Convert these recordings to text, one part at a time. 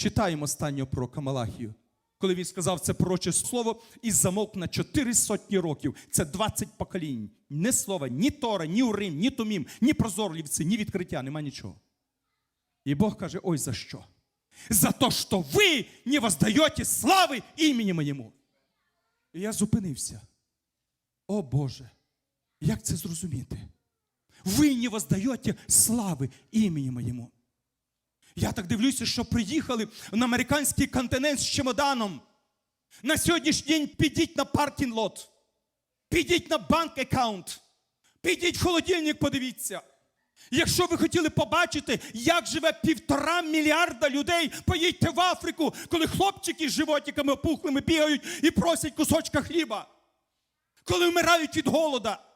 Читаємо останнього пророка Малахію, коли він сказав це пророче слово і замовк на чотири сотні років. Це 20 поколінь. Ні слова, ні Тора, ні Урим, ні Тумім, ні прозорливці, ні відкриття, нема нічого. І Бог каже: ой, за що? За то, що ви не воздаєте слави імені моєму. І я зупинився. О Боже, як це зрозуміти? Ви не воздаєте слави імені моєму. Я так дивлюся, що приїхали на американський континент з чемоданом. На сьогоднішній день підіть на паркінг лот, підіть на банк аккаунт, підіть в холодильник, подивіться. Якщо ви хотіли побачити, як живе півтора мільярда людей, поїдьте в Африку, коли хлопчики з животиками опухлими бігають і просять кусочка хліба, коли вмирають від голода.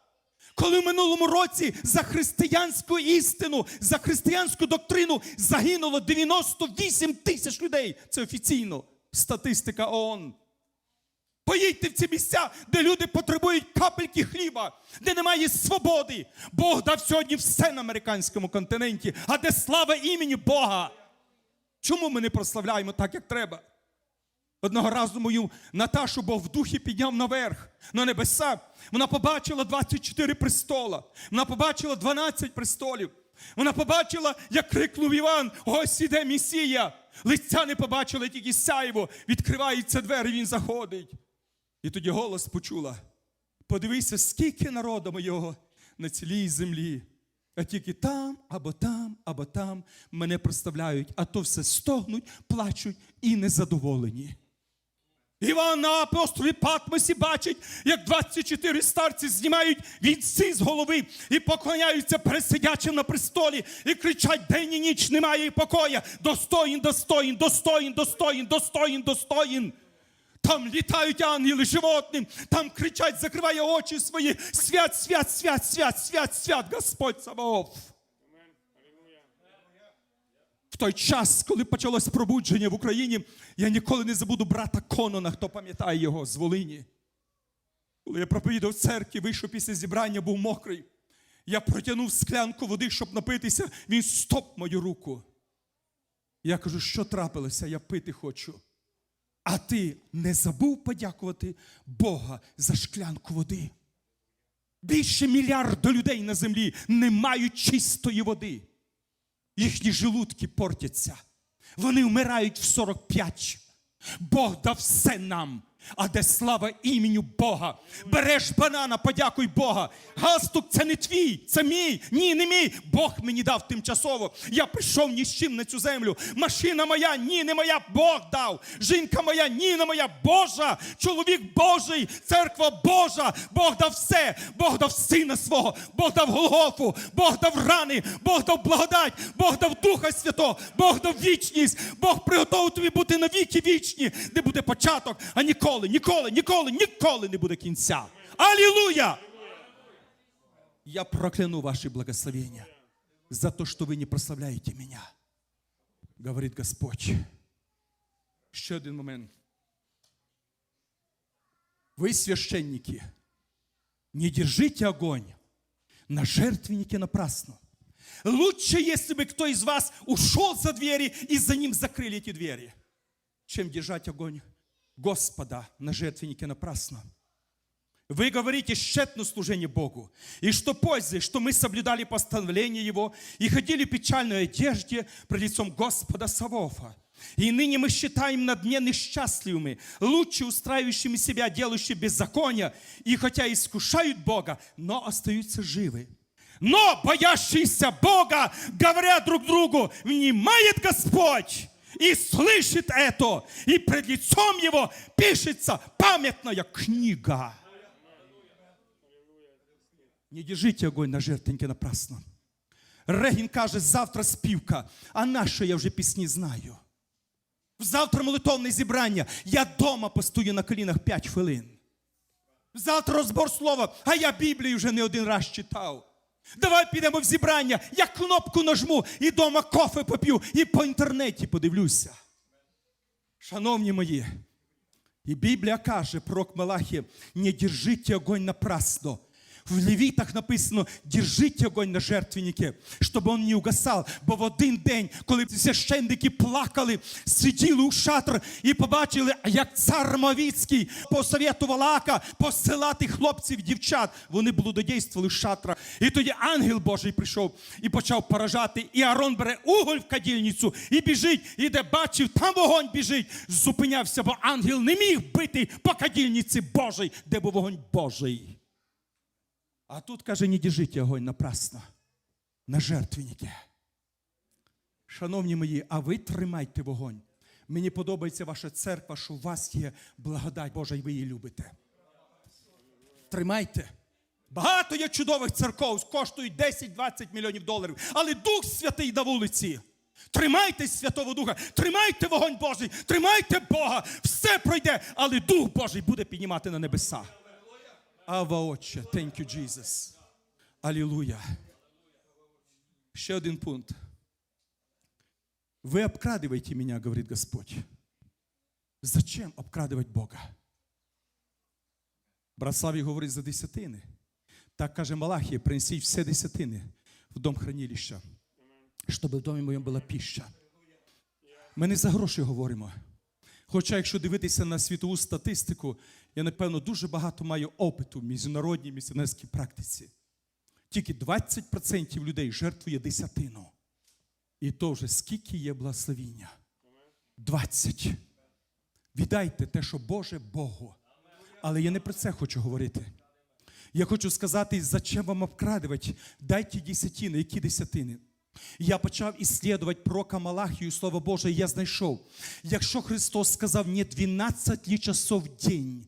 Коли в минулому році за християнську істину, за християнську доктрину загинуло 98 тисяч людей. Це офіційно статистика ООН. Поїдьте в ці місця, де люди потребують капельки хліба, де немає свободи. Бог дав сьогодні все на американському континенті, а де слава імені Бога. Чому ми не прославляємо так, як треба? Одного разу мою Наташу Бог в духі підняв наверх на небеса. Вона побачила 24 престола. Вона побачила 12 престолів. Вона побачила, як крикнув Іван: ось іде Месія. Лиця не побачила, тільки сяйво. Відкриваються двері, він заходить. І тоді голос почула: подивися, скільки народу моєго на цілій землі. А тільки там, або там, або там мене проставляють, а то все стогнуть, плачуть і незадоволені. Іван на апостолі Патмосі бачить, як 24 старці знімають вінці з голови і поклоняються пересидячим на престолі і кричать день і ніч немає покоя. Достоїн, достоїн, достоїн, достоїн, достоїн, достоїн. Там літають ангели животним, там кричать, закриває очі свої. Свят, свят, свят, свят, свят, свят, Господь Саваоф. В той час, коли почалось пробудження в Україні, я ніколи не забуду брата Конона, хто пам'ятає його з Волині. Коли я проповідав в церкві, вийшов після зібрання, був мокрий. Я протягнув склянку води, щоб напитися. Він стоп мою руку. Я кажу, що трапилося, я пити хочу. А ти не забув подякувати Бога за шклянку води. Більше мільярда людей на землі не мають чистої води. Їхні желудки портяться. Вони вмирають в 45. Бог дав все нам. А де слава імені Бога? Береш банана, подякуй Бога. Галстук це не твій, це мій. Ні, не мій. Бог мені дав тимчасово. Я прийшов ні з чим на цю землю. Машина моя, ні, не моя, Бог дав. Жінка моя, ні, не моя, Божа. Чоловік Божий, церква Божа. Бог дав все. Бог дав сина свого, Бог дав Голгофу, Бог дав рани, Бог дав благодать, Бог дав Духа Святого, Бог дав вічність, Бог приготовив тобі бути навіки вічні, де буде початок, а ніколи, ніколи, ніколи, ніколи не буде кінця. Алілуя! Я прокляну ваши благословения за то, что вы не прославляете меня, говорит Господь. Ще один момент. Вы, священники, не держите огонь на жертвеннике напрасно. Лучше, если бы кто из вас ушел за двери и за ним закрыли эти двери, чем держать огонь Господа на жертвеннике напрасно. Вы говорите тщетно служение Богу. И что пользы, что мы соблюдали постановление Его и ходили в печальной одежде пред лицом Господа Савофа. И ныне мы считаем над дне несчастливыми, лучше устраивающими себя, делающими беззаконие, и хотя искушают Бога, но остаются живы. Но боящиеся Бога говорят друг другу, внимает Господь и слышит это, и пред лицом Его пишется памятная книга. Не держите огонь на жертвеннике напрасно. Регін каже, завтра співка, а нащо я вже пісні знаю. Завтра молитовне зібрання, я дома постою на колінах 5 хвилин. Завтра розбор слова, а я Біблію вже не один раз читав. Давай підемо в зібрання, я кнопку нажму і дома кофе поп'ю, і по інтернеті подивлюся. Шановні мої, і Біблія каже, пророк Малахія, не держите огонь напрасно. В Левітах написано: держіть огонь на жертвеннике, щоб він не угасав. Бо в один день, коли священники плакали, сиділи у шатр і побачили, як цар Мовіцький посоветував Ака посилати хлопців, дівчат. Вони блудодійствували шатра. І тоді ангел Божий прийшов і почав поражати. І Арон бере уголь в кадільницю і біжить, і де бачив, там вогонь біжить. Зупинявся, бо ангел не міг бити по кадільниці Божій, де був вогонь Божий. А тут каже, не держіть огонь напрасно, на жертвенники. Шановні мої, а ви тримайте вогонь. Мені подобається ваша церква, що у вас є благодать Божа, і ви її любите. Тримайте. Багато є чудових церков, коштують 10-20 мільйонів доларів, але Дух Святий на вулиці. Тримайтесь Святого Духа, тримайте вогонь Божий, тримайте Бога, все пройде, але Дух Божий буде піднімати на небеса. Ава Отче, thank you, Jesus. Алілуя. Ще один пункт. Вы обкрадываете меня, говорит Господь. Зачем обкрадывать Бога? Братславі говорить за десятини. Так каже Малахія, принесіть все десятини в дом хранилища, щоб в домі моєму була піща. Ми не за гроші говоримо. Хоча, якщо дивитися на світову статистику, я, напевно, дуже багато маю опиту в міжнародній місіонерській практиці. Тільки 20% людей жертвує десятину. І то вже скільки є благословіння? 20. Віддайте те, що Боже Богу. Але я не про це хочу говорити. Я хочу сказати, зачем вам обкрадувати? Дайте десятини. Які десятини? Я почав іслідувати пророка Малахію, Слово Боже, і я знайшов. Якщо Христос сказав, не 12 ли часов в день,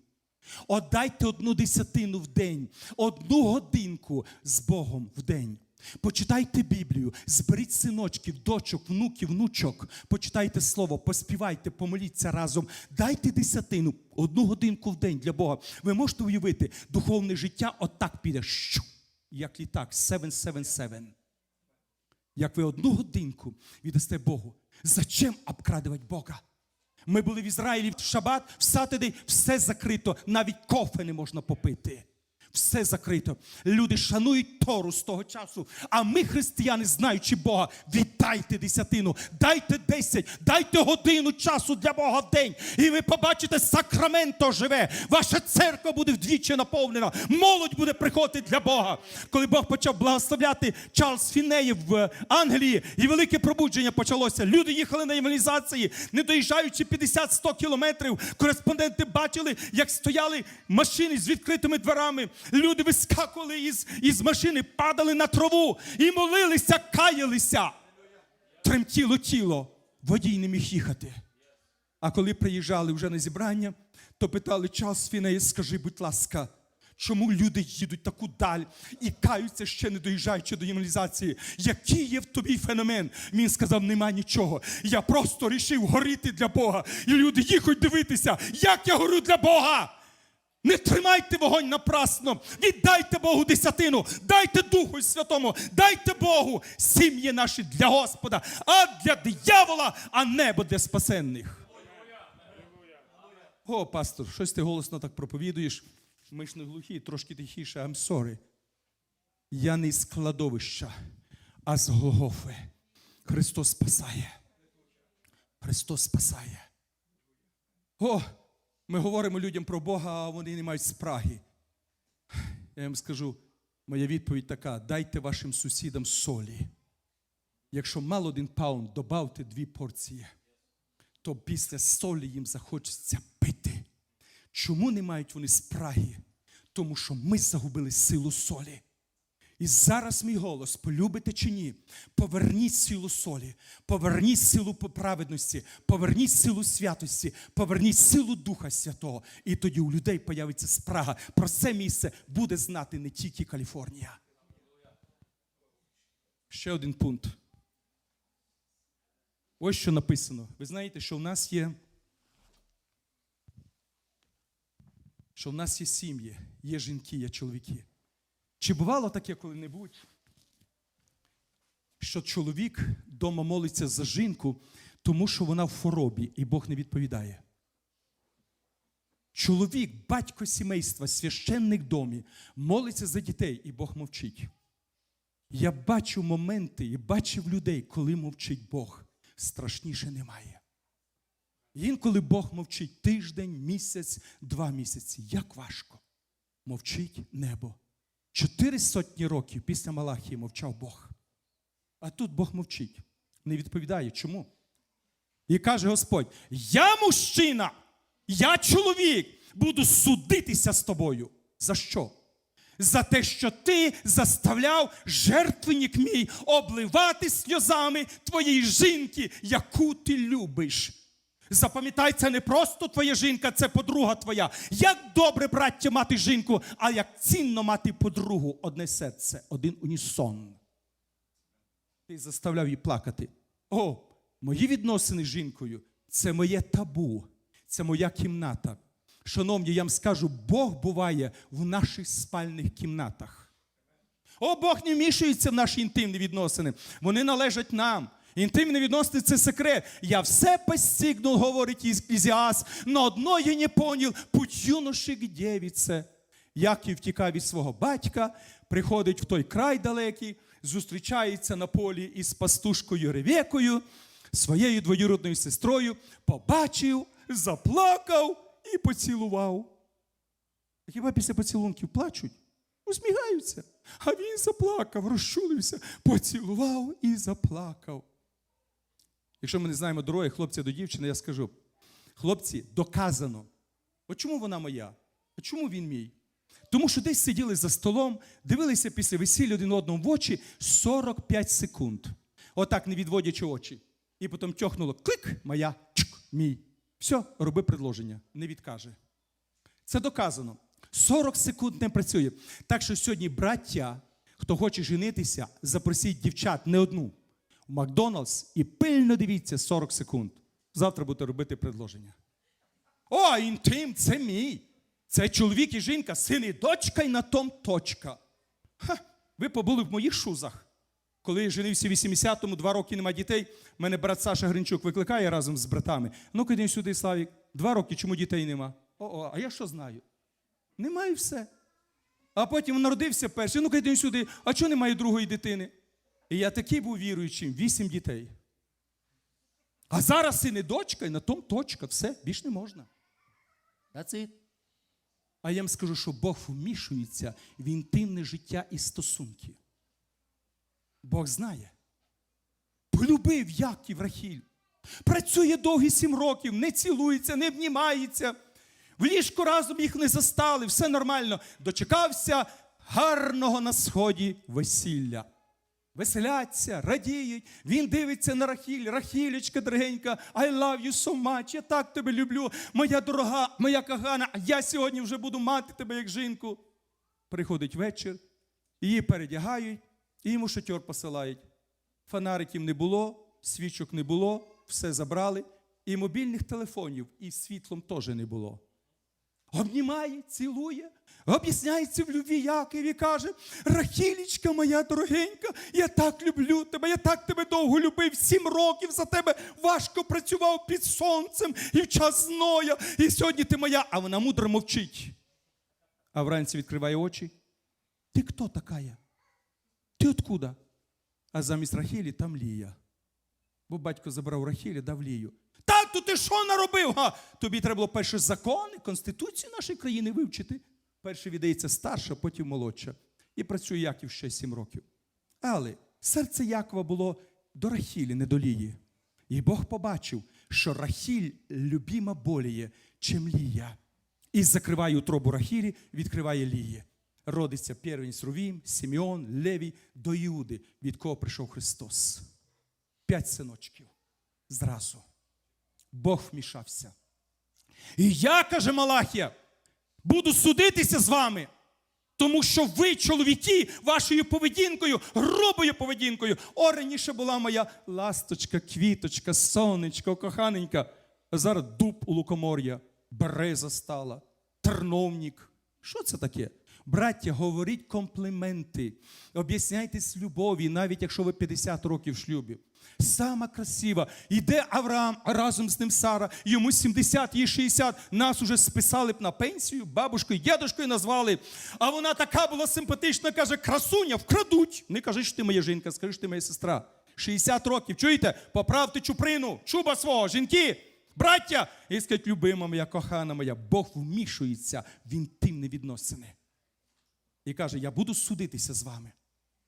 отдайте одну десятину в день, одну годинку з Богом в день. Почитайте Біблію, зберіть синочків, дочок, внуків, внучок, почитайте слово, поспівайте, помоліться разом. Дайте десятину, одну годинку в день для Бога. Ви можете уявити, духовне життя отак піде, щу, як літак, 777. Як ви одну годинку віддасте Богу. Зачем обкрадувати Бога? Ми були в Ізраїлі в шабат, в Сатидей, все закрито, навіть кофе не можна попити. Все закрито. Люди шанують Тору з того часу. А ми, християни, знаючи Бога, віддайте десятину, дайте десять, дайте годину часу для Бога в день. І ви побачите, Сакраменто живе. Ваша церква буде вдвічі наповнена. Молодь буде приходити для Бога. Коли Бог почав благословляти Чарльз Фінеї в Англії, і велике пробудження почалося. Люди їхали на євангелізації, не доїжджаючи 50-100 кілометрів. Кореспонденти бачили, як стояли машини з відкритими дверами. Люди вискакували із, із машини, падали на траву і молилися, каялися. Тремтіло тіло, водій не міг їхати. А коли приїжджали вже на зібрання, то питали час Фінеї, скажи, будь ласка, чому люди їдуть таку даль і каються ще не доїжджаючи до євангелізації? Який є в тобі феномен? Він сказав, нема нічого. Я просто рішив горіти для Бога. І люди їхать дивитися, як я горю для Бога. Не тримайте вогонь напрасно, віддайте Богу десятину, дайте Духу Святому, дайте Богу сім'ї наші для Господа, а для диявола, а небо для спасенних. О, пастор, щось ти голосно так проповідуєш. Ми ж не глухі, трошки тихіше, I'm sorry. Я не з кладовища, а з Голгофи. Христос спасає. Христос спасає. О, ми говоримо людям про Бога, а вони не мають спраги. Я їм скажу, моя відповідь така: дайте вашим сусідам солі. Якщо мало один паунд, добавте дві порції, то після солі їм захочеться пити. Чому не мають вони спраги? Тому що ми загубили силу солі. І зараз мій голос, полюбите чи ні, поверніть силу солі, поверніть силу праведності, поверніть силу святості, поверніть силу Духа Святого. І тоді у людей появиться спрага. Про це місце буде знати не тільки Каліфорнія. Ще один пункт. Ось що написано. Ви знаєте, що в нас є. Що в нас є сім'ї, є жінки, є чоловіки. Чи бувало таке коли-небудь, що чоловік вдома молиться за жінку, тому що вона в хворобі і Бог не відповідає? Чоловік, батько сімейства, священник домі, молиться за дітей, і Бог мовчить. Я бачу моменти і бачив людей, коли мовчить Бог. Страшніше немає. Інколи Бог мовчить тиждень, місяць, два місяці. Як важко. Мовчить небо. Чотири сотні років після Малахії мовчав Бог. А тут Бог мовчить. Не відповідає. Чому? І каже Господь: Я мужчина, я чоловік, буду судитися з тобою. За що? За те, що ти заставляв жертвенник мій обливати сльозами твоєї жінки, яку ти любиш. Запам'ятай, це не просто твоя жінка, це подруга твоя. Як добре, браття, мати жінку, а як цінно мати подругу, одне серце, один унісон. Ти заставляв її плакати. О, мої відносини з жінкою це моє табу, це моя кімната. Шановні, я вам скажу, Бог буває в наших спальних кімнатах. О, Бог не вмішується в наші інтимні відносини. Вони належать нам. Інтимні відносини це секрет. Я все постигнув, говорить Ізіас, но одно я не понял, путь юноші к девіце. Яків втікав від свого батька, приходить в той край далекий, зустрічається на полі із пастушкою Ревекою, своєю двоюродною сестрою, побачив, заплакав і поцілував. Хіба після поцілунків плачуть? Усміхаються. А він заплакав, розчулився, поцілував і заплакав. Якщо ми не знаємо дороги хлопця до дівчини, я скажу: хлопці, доказано. От чому вона моя? А чому він мій? Тому що десь сиділи за столом, дивилися після весілля один одному в очі 45 секунд. Отак, не відводячи очі. І потім тьохнуло клик, моя, чк, мій. Все, роби предложення, не відкаже. Це доказано. 40 секунд не працює. Так що сьогодні, браття, хто хоче женитися, запросіть дівчат не одну в Макдоналдс і пильно дивіться 40 секунд. Завтра будете робити предложення. О, інтим, це мій. Це чоловік і жінка, син і дочка, і на том точка. Ха, ви побули в моїх шузах. Коли я женився в 80-му, два роки нема дітей, мене брат Саша Гринчук викликає разом з братами. Ну-ка йди сюди, Славік. Два роки, чому дітей нема? О, а я що знаю? Немає все. А потім народився перший. Ну-ка йди сюди, а чого немає другої дитини? І я такий був віруючим, вісім дітей. А зараз син і дочка, і на том точка, все, більш не можна. That's it. А я вам скажу, що Бог вмішується в інтимне життя і стосунки. Бог знає. Полюбив Яків Рахіль. Працює довгі сім років, не цілується, не обнімається. В ліжку разом їх не застали, все нормально. Дочекався гарного на сході весілля. Веселяться, радіють. Він дивиться на Рахіль. Рахілечка дорогенька, I love you so much, я так тебе люблю, моя дорога, моя кагана, я сьогодні вже буду мати тебе як жінку. Приходить вечір, її передягають, і йому шатьор посилають. Фонариків не було, свічок не було, все забрали, і мобільних телефонів, і світлом теж не було. Обнімає, цілує, об'ясняється в любві Якові, каже: Рахілічка моя дорогенька, я так люблю тебе, я так тебе довго любив, сім років за тебе важко працював під сонцем і в час зноя, і сьогодні ти моя, а вона мудро мовчить. А вранці відкриває очі. Ти хто такая? Ти откуда? А замість Рахілі там Лія. Бо батько забрав Рахілі, дав Лію. Тату, ти що наробив? Га? Тобі треба було перше закони, Конституцію нашої країни вивчити. Перше віддається старша, потім молодша. І працює Яків ще сім років. Але серце Якова було до Рахілі, не до Лії. І Бог побачив, що Рахіль любима боліє, чим Лія. І закриває утробу Рахілі, відкриває Лії. Родиться первенець Рувім, Сімеон, Левій до Іуди, від кого прийшов Христос. П'ять синочків. Зразу. Бог вмішався. І я, каже Малахія, буду судитися з вами, тому що ви, чоловіки, вашою поведінкою, грубою поведінкою. О, раніше була моя ласточка, квіточка, сонечко, коханенька. А зараз дуб у лукомор'я, береза стала, терновник. Що це таке? Браття, говоріть компліменти, об'ясняйтесь любові, навіть якщо ви 50 років в шлюбі. Сама красива. Йде Авраам, разом з ним Сара. Йому 70, їй 60. Нас уже списали б на пенсію, бабушкою, дідушкою назвали. А вона така була симпатична, каже: красуня, вкрадуть. Не кажи, що ти моя жінка, скажи, що ти моя сестра. 60 років. Чуєте? Поправте чуприну, чуба свого, жінки, браття. І скажуть, любима моя, кохана моя, Бог вмішується в інтимні відносини. І каже: Я буду судитися з вами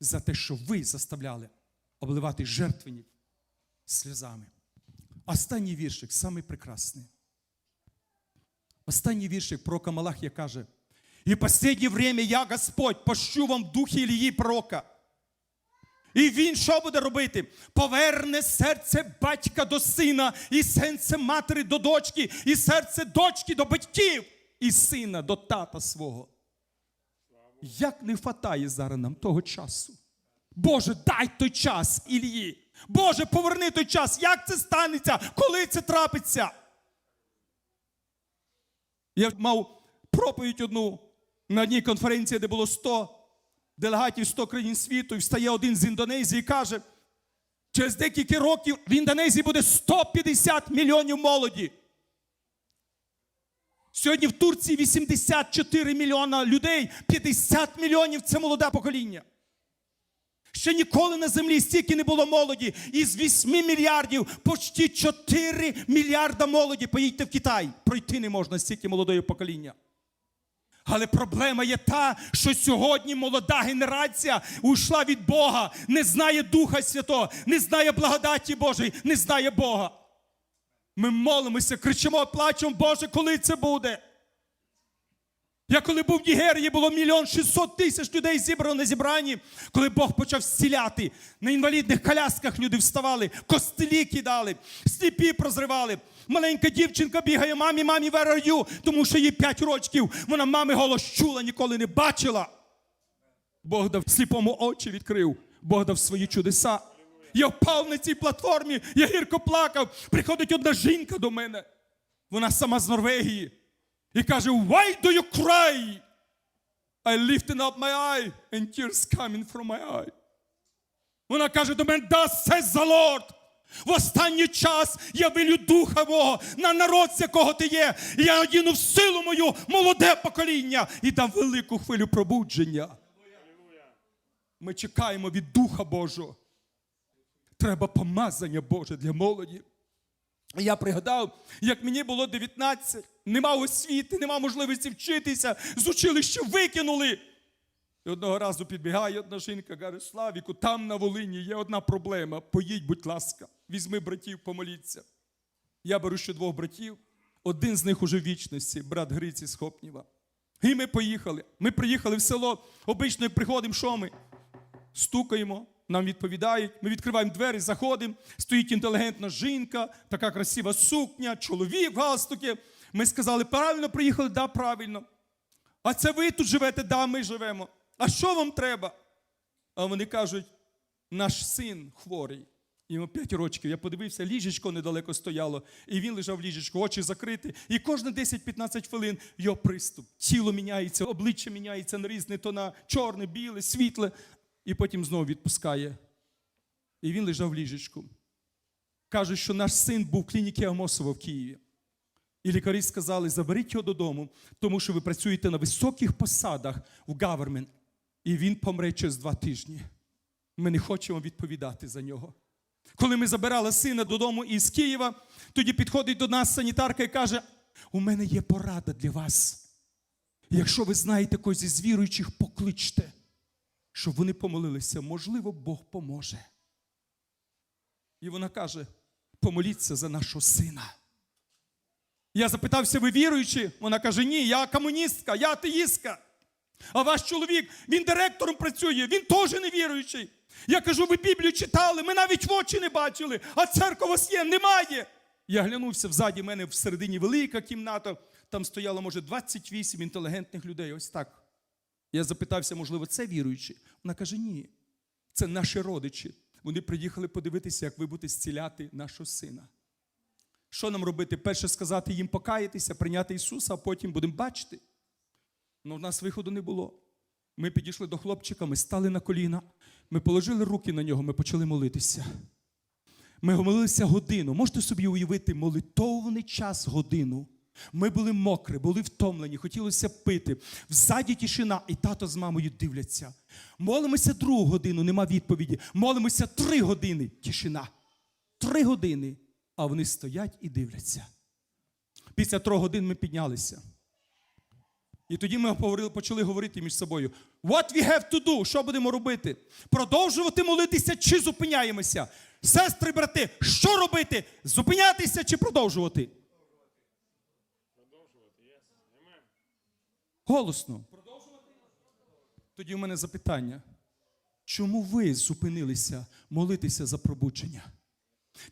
за те, що ви заставляли обливати жертвенник сльозами. Останній віршик, самий прекрасний. Останній віршик про Камалахія каже: І останнє время я, Господь, пощу вам духі Ілії пророка. І він що буде робити? Поверне серце батька до сина, і серце матері до дочки, і серце дочки до батьків, і сина до тата свого. Як не хватає зараз нам того часу? Боже, дай той час Ілії. Боже, поверни той час. Як це станеться? Коли це трапиться? Я мав проповідь одну на одній конференції, де було 100 делегатів 100 країн світу, і встає один з Індонезії і каже, через декілька років в Індонезії буде 150 мільйонів молоді. Сьогодні в Турції 84 мільйона людей, 50 мільйонів це молоде покоління. Ще ніколи на землі стільки не було молоді. Із 8 мільярдів почти 4 мільярда молоді. Поїдьте в Китай. Пройти не можна стільки молодої покоління. Але проблема є та, що сьогодні молода генерація уйшла від Бога, не знає Духа Святого, не знає благодаті Божої, не знає Бога. Ми молимося, кричимо, плачемо, Боже, коли це буде? Я коли був в Нігерії, було мільйон шістсот тисяч людей зібрано на зібранні, коли Бог почав зціляти. На інвалідних колясках люди вставали, костелі кидали, сліпі прозривали. Маленька дівчинка бігає, мамі, мамі, you? Тому що їй 5 років. Вона мами голос чула, ніколи не бачила. Бог дав сліпому очі відкрив, Бог дав свої чудеса. Я впав на цій платформі, я гірко плакав. Приходить одна жінка до мене. Вона сама з Норвегії. І каже: Why do you cry? I lifted up my eye and tears coming from my eye. Вона каже до мене, да says the Lord. В останній час я вилю духа Бога на народ, з якого ти є. Я одіну в силу мою молоде покоління і дам велику хвилю пробудження. Ми чекаємо від Духа Божого. Треба помазання Боже для молоді. Я пригадав, як мені було 19, нема освіти, нема можливості вчитися, з училища викинули. І одного разу підбігає одна жінка, каже, Славіку, там на Волині є одна проблема. Поїдь, будь ласка, візьми братів, помоліться. Я беру ще двох братів, один з них уже в вічності, брат Гриці з Хопніва. І ми поїхали. Ми приїхали в село, обично приходимо, що ми? стукаємо, нам відповідають, ми відкриваємо двері, заходимо, стоїть інтелігентна жінка, така красива сукня, чоловік в галстуки. Ми сказали, правильно приїхали? Да, правильно. А це ви тут живете? Да, ми живемо. А що вам треба? А вони кажуть, наш син хворий. Йому 5 років. Я подивився, ліжечко недалеко стояло, і він лежав в ліжечку, очі закриті. І кожні 10-15 хвилин його приступ. Тіло міняється, обличчя міняється на різні тона, чорне, біле, світле, і потім знову відпускає. І він лежав в ліжечку. Каже, що наш син був в клініці Амосова в Києві. І лікарі сказали, заберіть його додому, тому що ви працюєте на високих посадах в government, і він помре через два тижні. Ми не хочемо відповідати за нього. Коли ми забирали сина додому із Києва, тоді підходить до нас санітарка і каже: у мене є порада для вас. Якщо ви знаєте когось із віруючих, покличте, щоб вони помолилися, можливо, Бог поможе. І вона каже: помоліться за нашого сина. Я запитався, ви віруючі? Вона каже: ні, я комуністка, я атеїстка. А ваш чоловік, він директором працює, він теж не віруючий. Я кажу, ви Біблію читали, ми навіть в очі не бачили, а церква у вас є, немає. Я глянувся взаді мене всередині велика кімната, там стояло, може, 28 інтелігентних людей. Ось так. Я запитався, можливо, це віруючі? Вона каже, ні. Це наші родичі. Вони приїхали подивитися, як ви будете зціляти нашого сина. Що нам робити? Перше сказати їм покаятися, прийняти Ісуса, а потім будемо бачити. Ну, в нас виходу не було. Ми підійшли до хлопчика, ми стали на коліна, ми положили руки на нього, ми почали молитися. Ми молилися годину. Можете собі уявити молитовний час годину. Ми були мокрі, були втомлені, хотілося пити. Взаді тишина, і тато з мамою дивляться. Молимося другу годину, нема відповіді. Молимося три години, тишина. Три години, а вони стоять і дивляться. Після трьох годин ми піднялися. І тоді ми почали говорити між собою: What we have to do? Що будемо робити? Продовжувати молитися чи зупиняємося? Сестри, брати, що робити? Зупинятися чи продовжувати? Голосно. Тоді в мене запитання. Чому ви зупинилися молитися за пробудження?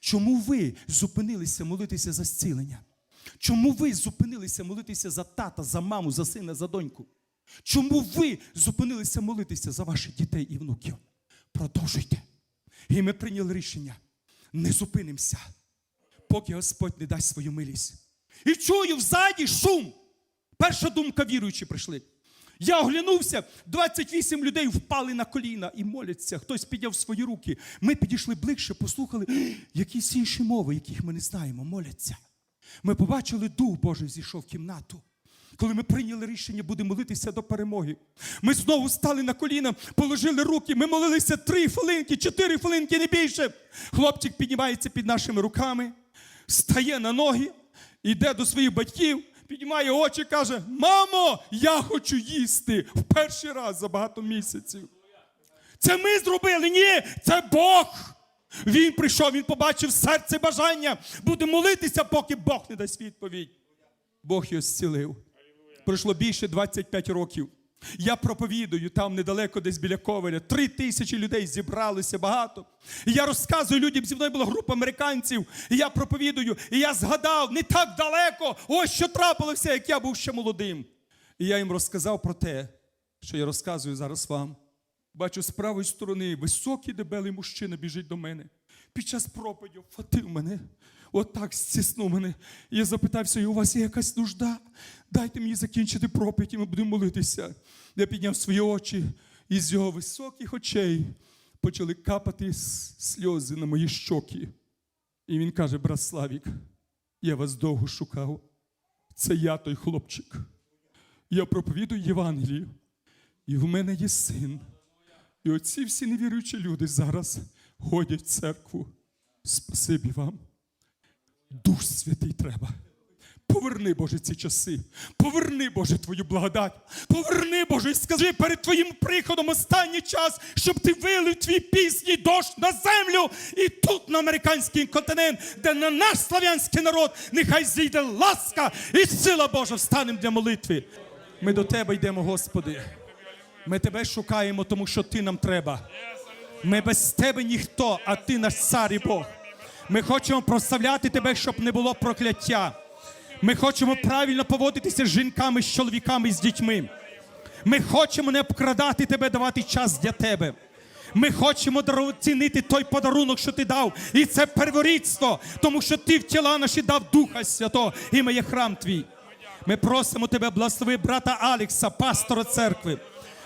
Чому ви зупинилися молитися за зцілення? Чому ви зупинилися молитися за тата, за маму, за сина, за доньку? Чому ви зупинилися молитися за ваших дітей і внуків? Продовжуйте. І ми прийняли рішення. Не зупинимося, поки Господь не дасть свою милість. І чую взаді шум. Перша думка віруючі прийшли. Я оглянувся, 28 людей впали на коліна і моляться. Хтось підняв свої руки. Ми підійшли ближче, послухали якісь інші мови, яких ми не знаємо, моляться. Ми побачили Дух Божий зійшов в кімнату. Коли ми прийняли рішення, будемо молитися до перемоги. Ми знову стали на коліна, положили руки. Ми молилися три хвилинки, чотири хвилинки, не більше. Хлопчик піднімається під нашими руками, стає на ноги, йде до своїх батьків, піднімає очі, і каже: Мамо, я хочу їсти в перший раз за багато місяців. Це ми зробили? Ні, це Бог. Він прийшов, він побачив серце бажання. Буде молитися, поки Бог не дасть відповідь. Бог його зцілив. Пройшло більше 25 років. Я проповідую там недалеко, десь біля Ковеля. Три тисячі людей зібралося багато. І я розказую людям, зі мною була група американців. І я проповідую, і я згадав не так далеко, ось що трапилося, як я був ще молодим. І я їм розказав про те, що я розказую зараз вам. Бачу, з правої сторони високий дебелий мужчина біжить до мене. Під час проповіді вхватив мене, отак стиснув мене. Я запитався, у вас є якась нужда? Дайте мені закінчити проповідь, і ми будемо молитися. Я підняв свої очі, і з його високих очей почали капати сльози на мої щоки. І він каже: брат Славік, я вас довго шукав. Це я той хлопчик. Я проповідую Євангелію, і в мене є син. І оці всі невіруючі люди зараз ходять в церкву. Спасибі вам. Дух Святий треба. Поверни, Боже, ці часи. Поверни, Боже, твою благодать. Поверни, Боже, і скажи перед Твоїм приходом останній час, щоб ти вилив твій пісній дощ на землю і тут, на американський континент, де на наш слав'янський народ нехай зійде ласка і сила Божа встанемо для молитви. Ми до Тебе йдемо, Господи. Ми Тебе шукаємо, тому що Ти нам треба. Ми без тебе ніхто, а ти наш цар і Бог. Ми хочемо прославляти тебе, щоб не було прокляття. Ми хочемо правильно поводитися з жінками, з чоловіками, з дітьми. Ми хочемо не обкрадати тебе, давати час для тебе. Ми хочемо цінити той подарунок, що ти дав. І це перворідство, тому що ти в тіла наші дав Духа Святого, і ми є храм твій. Ми просимо тебе, благослови брата Алекса, пастора церкви.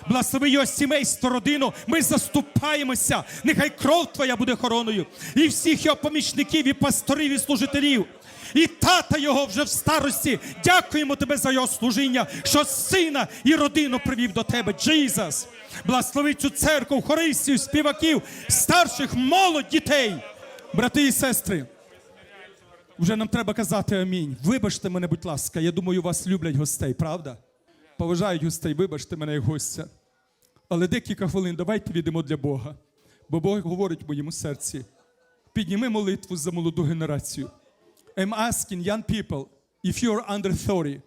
Благослови його сімейство, родину. Ми заступаємося. Нехай кров твоя буде хороною. І всіх його помічників, і пасторів, і служителів. І тата його вже в старості. Дякуємо тебе за його служіння, що сина і родину привів до тебе. Джизас. Благослови цю церкву, хористів, співаків, старших, молодь, дітей. Брати і сестри. Вже нам треба казати амінь. Вибачте мене, будь ласка. Я думаю, вас люблять гостей, правда? Поважають гостей, вибачте мене як гостя. Але декілька хвилин давайте відемо для Бога. Бо Бог говорить в моєму серці. Підніми молитву за молоду генерацію. I'm asking young people, if you're under 30,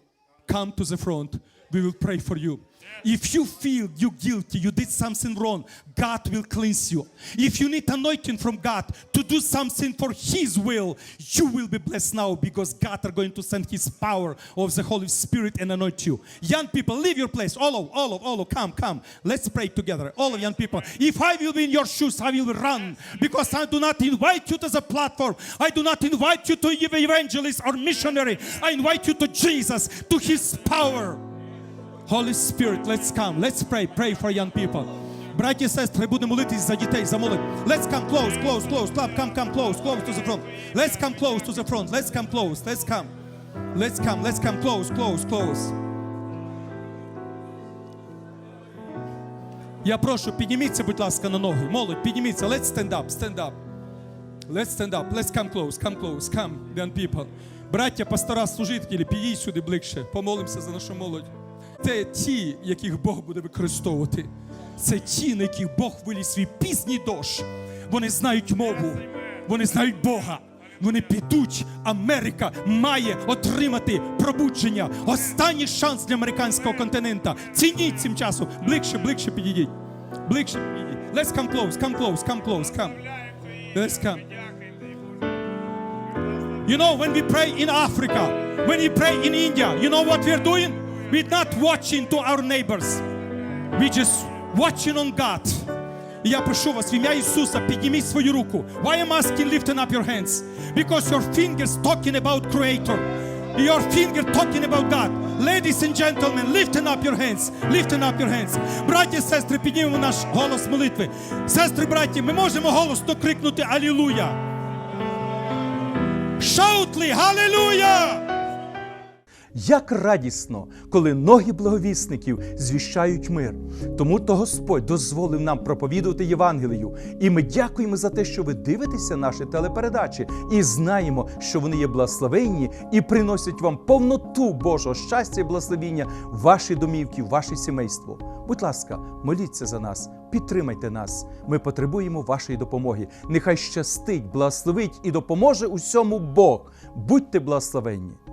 come to the front. We will pray for you. If you feel you guilty, you did something wrong, God will cleanse you. If you need anointing from God to do something for His will, you will be blessed now because God are going to send His power of the Holy Spirit and anoint you. Young people, leave your place. All of, all of, all of, come, come. Let's pray together. All of young people. If I will be in your shoes, I will run because I do not invite you to the platform. I do not invite you to evangelist or missionary. I invite you to Jesus, to His power. Holy Spirit, let's come. Let's pray. Pray for young people. Браті і сестри, будемо молитись за дітей, за молодь. Let's come close, close, close. Come, come, come close, close to the front. Let's come close to the front. Let's come close. Let's come. Let's come, let's come close, close, close. Я прошу, підніміться, будь ласка, на ноги. Молодь, підніміться. Let's stand up, stand up. Let's stand up. Let's come close, come close, come, young people. Браття, пастора, служителі, підійдь сюди ближче. Помолимося за нашу молодь. Це ті, яких Бог буде використовувати. Це ті, на яких Бог виліз свій пізній дощ. Вони знають мову, вони знають Бога. Вони підуть. Америка має отримати пробудження. Останній шанс для американського континента. Цініть цим часом. Ближче, ближче підійдіть. Ближче підійдіть. Let's come close, come close, come close, come. Let's come. You know, when we pray in Africa, when we pray in India, you know what we're doing? We're not watching to our neighbors. We're just watching on God. І я прошу вас в ім'я Ісуса, підніміть свою руку. Why am I asking lifting up your hands? Because your fingers talking about Creator. Your finger talking about God. Ladies and gentlemen, lifting up your hands. Lifting up your hands. Браті і сестри, піднімемо наш голос молитви. Сестри, браті, ми можемо голосно крикнути Алілуя. Shoutly, Hallelujah! Як радісно, коли ноги благовісників звіщають мир. Тому то Господь дозволив нам проповідувати Євангелію. І ми дякуємо за те, що ви дивитеся наші телепередачі і знаємо, що вони є благословенні і приносять вам повноту Божого щастя і благословіння в ваші домівки, в ваше сімейство. Будь ласка, моліться за нас, підтримайте нас. Ми потребуємо вашої допомоги. Нехай щастить, благословить і допоможе усьому Бог. Будьте благословенні!